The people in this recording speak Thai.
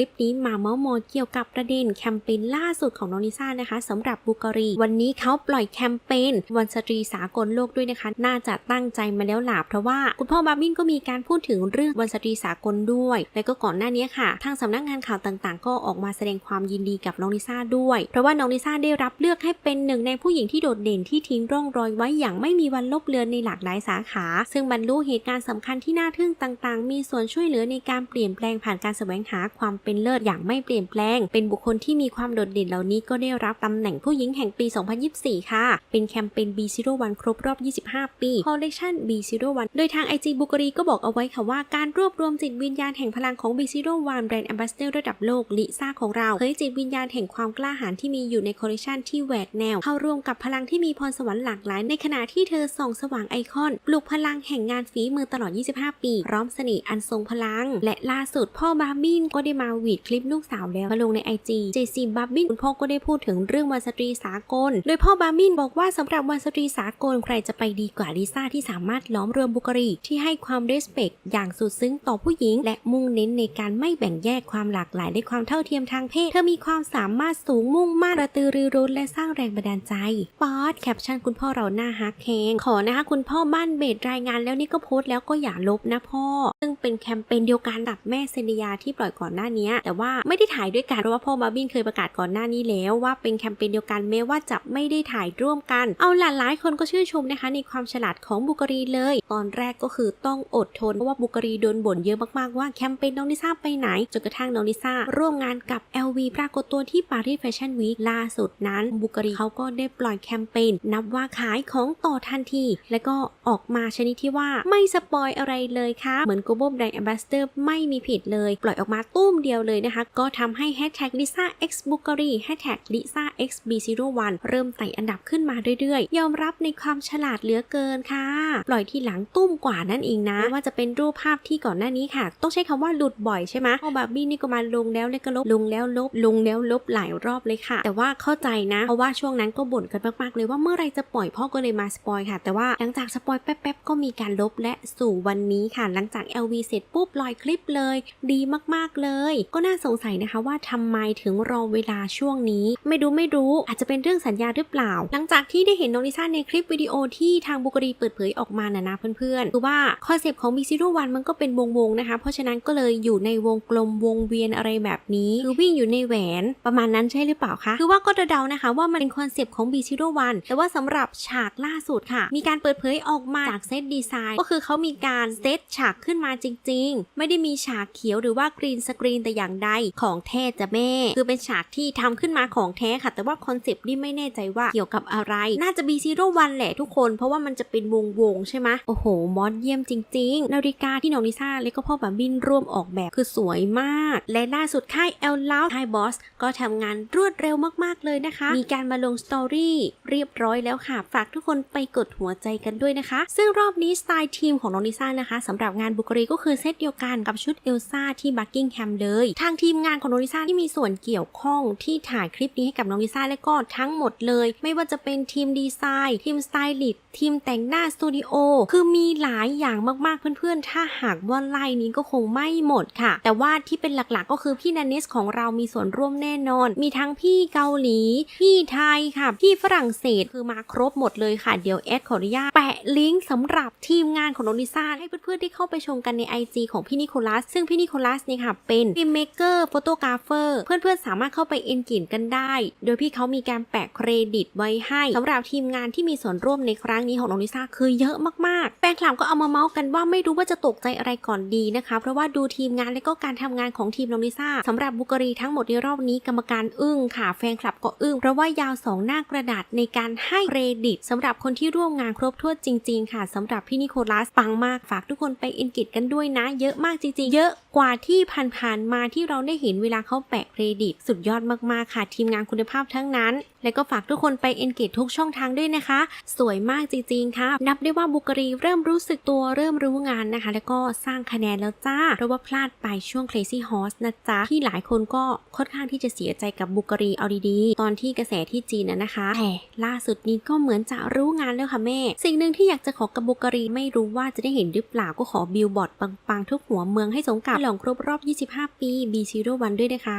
ลิปนี้มาเมาส์มอยเกี่ยวกับประเด็นแคมเปญล่าสุดของน้องลิซ่านะคะสำหรับบูการี วันนี้เขาปล่อยแคมเปญวันสตรีสากลโลกด้วยนะคะ น่าจะตั้งใจมาแล้วหลาเพราะว่าคุณพ่อบาร์บินก็มีการพูดถึงเรื่องวันสตรีสากลด้วย และก็ก่อนหน้านี้ค่ะ ทางสำนักงานข่าวต่างๆ ก็ออกมาแสดงความยินดีกับน้องลิซ่าด้วย เพราะว่าน้องลิซ่าได้รับเลือกให้เป็นหนึ่งในผู้หญิงที่โดดเด่นที่ทิ้งร่องรอยไว้อย่างไม่มีวันลบเลือนในหลากหลายสาขา ซึ่งบรรลุเหตุการณ์สำคัญที่น่าทึ่งต่างๆ มีส่วนช่วยเหลือในการเปลี่ยนแปลงผ่านการแสวงหาความเป็นเลิศอย่างไม่เปลี่ยนแปลง เป็นบุคคลที่มีความโดดเด่นเหล่านี้ก็ได้รับตำแหน่งผู้หญิงแห่งปี 2024 ค่ะ เป็นแคมเปญ B01 ครบรอบ 25 ปี Collection B01 โดยทาง IG บุกรีก็บอกเอาไว้ค่ะว่าการรวบรวมจิตวิญญาณแห่งพลังของ B01 แบรนด์แอมบาสเดอร์ระดับโลกลิซ่าของเราเผยจิตวิญญาณแห่งความกล้าหาญที่มีอยู่ในคอลเลคชันที่แหวกแนว เข้าร่วมกับพลังที่มีพรสวรรค์หลากหลาย ในขณะที่เธอส่องสว่างไอคอนปลุกพลังแห่งงานฝีมือตลอด 25 ปี พร้อมเสน่ห์อันทรงพลัง และล่าสุดพ่อบาร์บินก็ได้มาหวีดคลิปลูกสาวแล้วมาลงใน IG JC บาร์บินคุณพ่อก็ได้พูดถึงเรื่องวันสตรีสากล โดยพ่อบาร์บินบอกว่าสำหรับวันสตรีสากลใครจะไปดีกว่าลิซ่าที่สามารถล้อมรวมบุคลีที่ให้ความเรสเพคอย่างสุดซึ้งต่อผู้หญิง และมุ่งเน้นในการไม่แบ่งแยกความหลากหลายและความเท่าเทียมทางเพศ เธอมีความสามารถสูงมุ่งมั่นกระตือรือร้นและสร้างแรงบันดาลใจป๊อดแคปชั่นคุณพ่อเราหน้าฮักแคงขอนะคะคุณพ่อบ้านเบสรายงานแล้วนี่ก็โพสต์แล้วก็อย่าลบนะพ่อ ซึ่งเป็นแคมเปญเดียวกันกับแม่เซนยาที่ปล่อยก่อนหน้านี้แต่ว่าไม่ได้ถ่ายด้วยกันเพราะว่าพ่อบาร์บินเคยประกาศก่อนหน้านี้แล้วว่าเป็นแคมเปญเดียวกันแม้ว่าจะไม่ได้ถ่ายร่วมกัน เอาหลานหลายคนก็ชื่นชมนะคะ ในความฉลาดของบุกรีเลย ตอนแรกก็คือต้องอดทนเพราะว่าบุกรีโดนบ่นเยอะมากๆว่าแคมเปญน้องลิซ่าไปไหนจนกระทั่งน้องลิซ่าร่วมงานกับ LV ปรากฏตัวที่ปารีสแฟชั่นวีคล่าสุดนั้น บุกรีเขาก็ได้ปล่อยแคมเปญนับว่าขายของต่อทันที และก็ออกมาชนิดที่ว่าไม่สปอยอะไรเลยค่ะเหมือน Global Brand Ambassador ไม่มีผิดเลย ปล่อยออกมาตุ้มเดียวเลยนะคะ ก็ทำให้ Hashtag Lisa X b u k a r i Hashtag Lisa X B01 เริ่มไต่อันดับขึ้นมาเรื่อยๆ ยอมรับในความฉลาดเหลือเกินค่ะ ปล่อยที่หลังตุ้มกว่านั่นเองนะ ว่าจะเป็นรูปภาพที่ก่อนหน้านี้ค่ะ ต้องใช้คำว่าหลุดบ่อยใช่ไหมพอบาร์บี้นี่ก็มาลงแล้วแล้วก็ลบลงแล้วลบลงแล้วลบหลายรอบเลยค่ะ แต่ว่าเข้าใจนะเพราะว่าช่วงนั้นก็บ่นกันมากๆเลยว่าเมื่อไรจะปล่อยพ่อก็เลยมาสปอยค่ะ แต่ว่าหลังจากสปอยแป๊บๆก็มีการลบและสู่วันนี้ค่ะ หลังจาก LV เสร็จปุ๊บลอยคลิปเลย ดีมากๆเลยก็น่าสงสัยนะคะว่าทำไมถึงรอเวลาช่วงนี้ ไม่รู้ไม่รู้อาจจะเป็นเรื่องสัญญาหรือเปล่า หลังจากที่ได้เห็นน้องลิซ่าในคลิปวิดีโอที่ทางบุกรีเปิดเผยออกมานะนะเพื่อนๆคือว่าคอนเซปต์ของ b ี0 1มันก็เป็นวงวงๆนะคะ เพราะฉะนั้นก็เลยอยู่ในวงกลมวงเวียนอะไรแบบนี้คือวิ่งอยู่ในแหวนประมาณนั้นใช่หรือเปล่าคะคือว่าก็เดาๆนะคะว่ามันเป็นคอนเซปต์ของ b ี0 1แต่ว่าสำหรับฉากล่าสุดค่ะ มีการเปิดเผยออกมาจากเซตดีไซน์ ก็คือเขามีการเซตฉากขึ้นมาจริง ๆ ไม่ได้มีฉากเขียวหรือว่ากรีนสกรีนแต่อย่างใดของแท้จะแม่ คือเป็นฉากที่ทำขึ้นมาของแท้ค่ะ แต่ว่าคอนเซปต์นี่ไม่แน่ใจว่าเกี่ยวกับอะไร น่าจะ B 0 1แหละทุกคน เพราะว่ามันจะเป็นวงวงๆใช่ไหมโอ้โห มอสเยี่ยมจริง ๆ นาฬิกาที่น้องลิซ่าและก็พ่อบาบินร่วมออกแบบคือสวยมาก และล่าสุดค่ายเอลลาวค่ายบอสก็ทำงานรวดเร็วมากๆเลยนะคะ มีการมาลงสตอรี่เรียบร้อยแล้วค่ะ ฝากทุกคนไปกดหัวใจกันด้วยนะคะ ซึ่งรอบนี้สไตล์ทีมของน้องลิซ่านะคะสำหรับงานบุกรีก็คือเซตเดียวกันกับชุดเอลซ่าที่บักกิงแฮมเลยทางทีมงานของน้องลิซ่าที่มีส่วนเกี่ยวข้องที่ถ่ายคลิปนี้ให้กับน้องลิซ่าและก็ทั้งหมดเลย ไม่ว่าจะเป็นทีมดีไซน์ ทีมสไตลิสต์ทีมแต่งหน้าสตูดิโอคือมีหลายอย่างมากๆเพื่อนๆ ถ้าหากว่าไล่นี้ก็คงไม่หมดค่ะ แต่ว่าที่เป็นหลักๆ ก็คือพี่นันเนสของเรามีส่วนร่วมแน่นอน มีทั้งพี่เกาหลี พี่ไทยค่ะ พี่ฝรั่งเศสคือมาครบหมดเลยค่ะ เดี๋ยวแอดขออนุญาตแปะลิงก์สำหรับทีมงานของน้องลิซ่าให้เพื่อนๆ ได้เข้าไปชมกันใน IG ของพี่นิโคลัส ซึ่งพี่นิโคลัสเนี่ยค่ะเป็นฟิล์มเมเกอร์โฟโตกราฟเฟอร์เพื่อนๆสามารถเข้าไปเอนกินกันได้ โดยพี่เขามีการแปะเครดิตไว้ให้สำหรับทีมงานที่มีส่วนร่วมในครั้งนี้ของน้องลิซ่าคือเยอะมากๆ แฟนคลับก็เอามาเมาส์กันว่าไม่รู้ว่าจะตกใจอะไรก่อนดีนะคะ เพราะว่าดูทีมงานและก็การทำงานของทีมน้องลิซ่าสำหรับบุกรีทั้งหมดในรอบนี้กรรมการอึ้งค่ะ แฟนคลับก็อึ้งเพราะว่ายาวสองหน้ากระดาษในการให้เครดิตสำหรับคนที่ร่วมงานครบถ้วนจริง ๆ ค่ะสำหรับพี่นิโคลัสปังมากฝากทุกคนไปเอนกิตกันด้วยนะ เยอะมากจริงๆ เยอะกว่าที่ผ่านๆมาที่เราได้เห็นเวลาเขาแปะเครดิต สุดยอดมากๆค่ะ ทีมงานคุณภาพทั้งนั้น และก็ฝากทุกคนไปเอนกิตทุกช่องทางด้วยนะคะ สวยมากจริงๆค่ะ นับได้ว่าบุกรีเริ่มรู้สึกตัวเริ่มรู้งานนะคะ แล้วก็สร้างคะแนนแล้วจ้าเพราะว่าพลาดไปช่วง Crazy Horse นะจ๊ะที่หลายคนก็ค่อนข้างที่จะเสียใจกับบุกรีเอาดีๆ ตอนที่กระแสที่จีนนะนะคะแต่ล่าสุดนี้ก็เหมือนจะรู้งานแล้วค่ะแม่ สิ่งหนึ่งที่อยากจะขอกับบุกรีไม่รู้ว่าจะได้เห็นหรือเปล่าก็ขอบิลบอร์ดปังๆทุกหัวเมืองให้สมกับฉลองครบรอบ 25 ปีี่ B01 ด้วยนะคะ